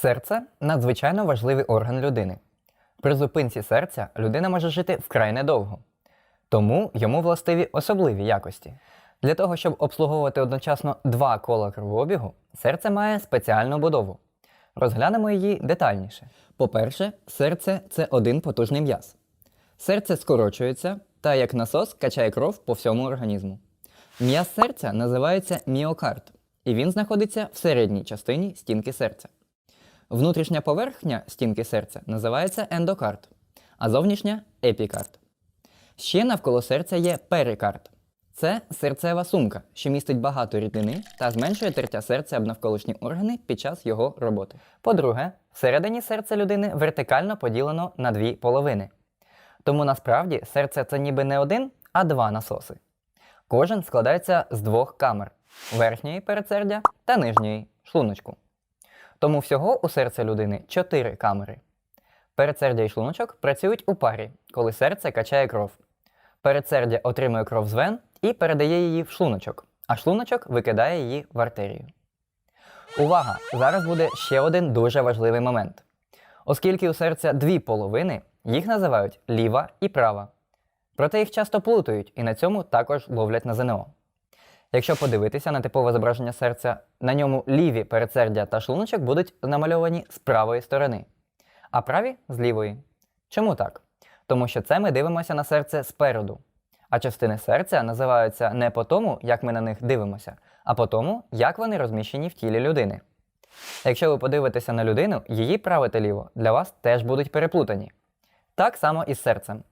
Серце надзвичайно важливий орган людини. При зупинці серця людина може жити вкрай недовго, тому йому властиві особливі якості. Для того, щоб обслуговувати одночасно два кола кровообігу, серце має спеціальну будову. Розглянемо її детальніше. По-перше, серце це один потужний м'яз. Серце скорочується та як насос качає кров по всьому організму. М'яз серця називається міокард, і він знаходиться в середній частині стінки серця. Внутрішня поверхня стінки серця називається ендокард, а зовнішня епікард. Ще навколо серця є перикард. Це серцева сумка, що містить багато рідини та зменшує тертя серця об навколишні органи під час його роботи. По-друге, всередині серця людини вертикально поділено на дві половини. Тому насправді серце це ніби не один, а два насоси. Кожен складається з двох камер верхньої передсердя та нижньої шлуночку. Тому всього у серця людини чотири камери. Передсердя і шлуночок працюють у парі, коли серце качає кров. Передсердя отримує кров з вен і передає її в шлуночок, а шлуночок викидає її в артерію. Увага! Зараз буде ще один дуже важливий момент. Оскільки у серця дві половини, їх називають ліва і права. Проте їх часто плутають і на цьому також ловлять на ЗНО. Якщо подивитися на типове зображення серця, на ньому ліві передсердя та шлуночок будуть намальовані з правої сторони, а праві з лівої. Чому так? Тому що це ми дивимося на серце спереду. А частини серця називаються не по тому, як ми на них дивимося, а по тому, як вони розміщені в тілі людини. Якщо ви подивитеся на людину, її праве та ліво для вас теж будуть переплутані. Так само і з серцем.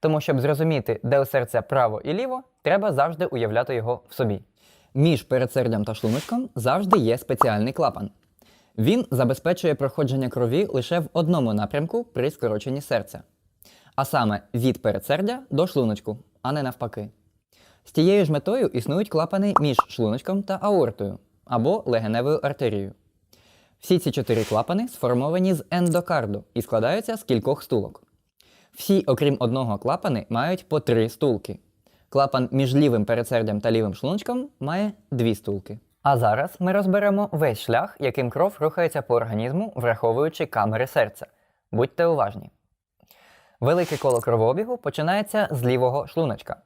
Тому, щоб зрозуміти, де у серця право і ліво, треба завжди уявляти його в собі. Між передсердям та шлуночком завжди є спеціальний клапан. Він забезпечує проходження крові лише в одному напрямку при скороченні серця, а саме від передсердя до шлуночку, а не навпаки. З тією ж метою існують клапани між шлуночком та аортою або легеневою артерією. Всі ці чотири клапани сформовані з ендокарду і складаються з кількох стулок. Всі, окрім одного клапани, мають по три стулки. Клапан між лівим передсердям та лівим шлуночком має дві стулки. А зараз ми розберемо весь шлях, яким кров рухається по організму, враховуючи камери серця. Будьте уважні. Велике коло кровообігу починається з лівого шлуночка.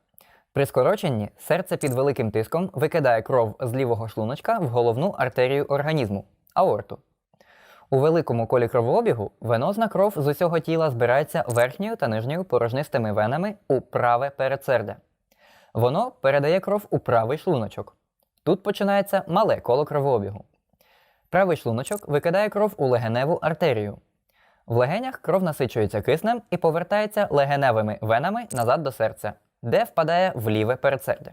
При скороченні серце під великим тиском викидає кров з лівого шлуночка в головну артерію організму аорту. У великому колі кровообігу венозна кров з усього тіла збирається верхньою та нижньою порожнистими венами у праве передсердя. Воно передає кров у правий шлуночок. Тут починається мале коло кровообігу. Правий шлуночок викидає кров у легеневу артерію. В легенях кров насичується киснем і повертається легеневими венами назад до серця, де впадає в ліве передсердя.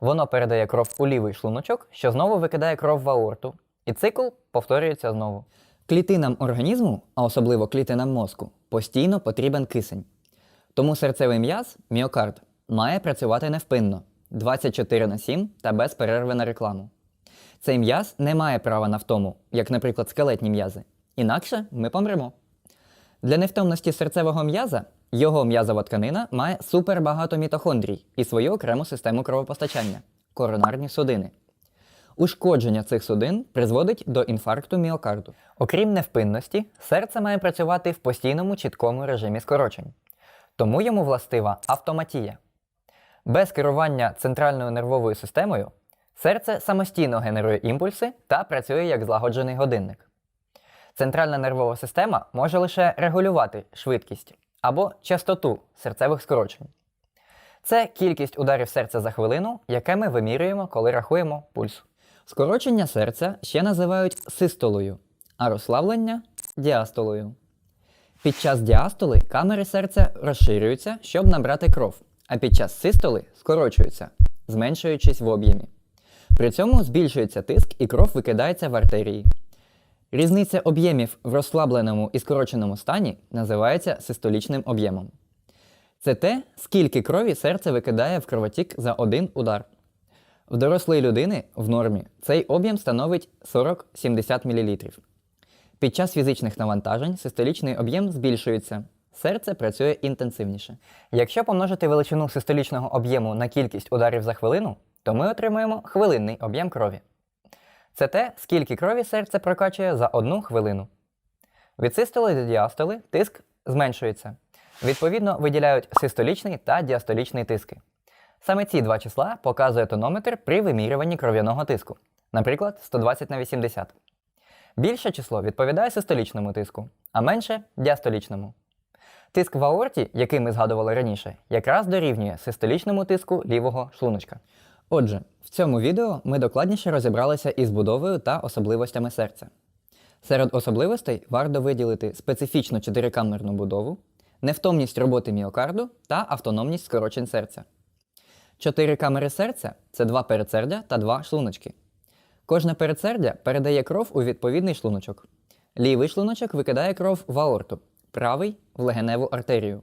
Воно передає кров у лівий шлуночок, що знову викидає кров в аорту, і цикл повторюється знову. Клітинам організму, а особливо клітинам мозку, постійно потрібен кисень. Тому серцевий м'яз, міокард, має працювати невпинно 24 на 7 та без перерви на рекламу. Цей м'яз не має права на втому, як, наприклад, скелетні м'язи. Інакше ми помремо. Для невтомності серцевого м'яза його м'язова тканина має супербагато мітохондрій і свою окрему систему кровопостачання коронарні судини. Ушкодження цих судин призводить до інфаркту міокарду. Окрім невпинності, серце має працювати в постійному чіткому режимі скорочень. Тому йому властива автоматія. Без керування центральною нервовою системою серце самостійно генерує імпульси та працює як злагоджений годинник. Центральна нервова система може лише регулювати швидкість або частоту серцевих скорочень. Це кількість ударів серця за хвилину, яке ми вимірюємо, коли рахуємо пульс. Скорочення серця ще називають систолою, а розслаблення діастолою. Під час діастоли камери серця розширюються, щоб набрати кров, а під час систоли скорочуються, зменшуючись в об'ємі. При цьому збільшується тиск і кров викидається в артерії. Різниця об'ємів в розслабленому і скороченому стані називається систолічним об'ємом. Це те, скільки крові серце викидає в кровотік за один удар. В дорослої людини в нормі цей об'єм становить 40-70 мл. Під час фізичних навантажень систолічний об'єм збільшується. Серце працює інтенсивніше. Якщо помножити величину систолічного об'єму на кількість ударів за хвилину, то ми отримуємо хвилинний об'єм крові. Це те, скільки крові серце прокачує за одну хвилину. Від систоли до діастоли тиск зменшується. Відповідно, виділяють систолічний та діастолічний тиски. Саме ці два числа показує тонометр при вимірюванні кров'яного тиску, наприклад, 120 на 80. Більше число відповідає систолічному тиску, а менше діастолічному. Тиск в аорті, який ми згадували раніше, якраз дорівнює систолічному тиску лівого шлуночка. Отже, в цьому відео ми докладніше розібралися із будовою та особливостями серця. Серед особливостей варто виділити специфічну чотирикамерну будову, невтомність роботи міокарду та автономність скорочень серця. Чотири камери серця це два передсердя та два шлуночки. Кожне передсердя передає кров у відповідний шлуночок. Лівий шлуночок викидає кров в аорту, правий в легеневу артерію.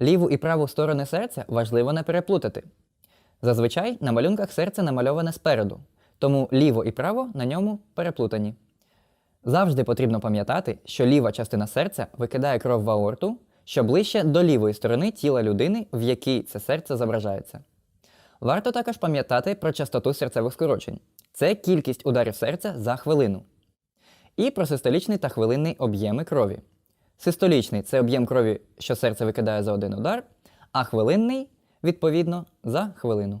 Ліву і праву сторони серця важливо не переплутати. Зазвичай на малюнках серце намальоване спереду, тому ліво і право на ньому переплутані. Завжди потрібно пам'ятати, що ліва частина серця викидає кров в аорту, що ближче до лівої сторони тіла людини, в якій це серце зображається. Варто також пам'ятати про частоту серцевих скорочень це кількість ударів серця за хвилину. І про систолічний та хвилинний об'єми крові. Систолічний це об'єм крові, що серце викидає за один удар, а хвилинний, відповідно, за хвилину.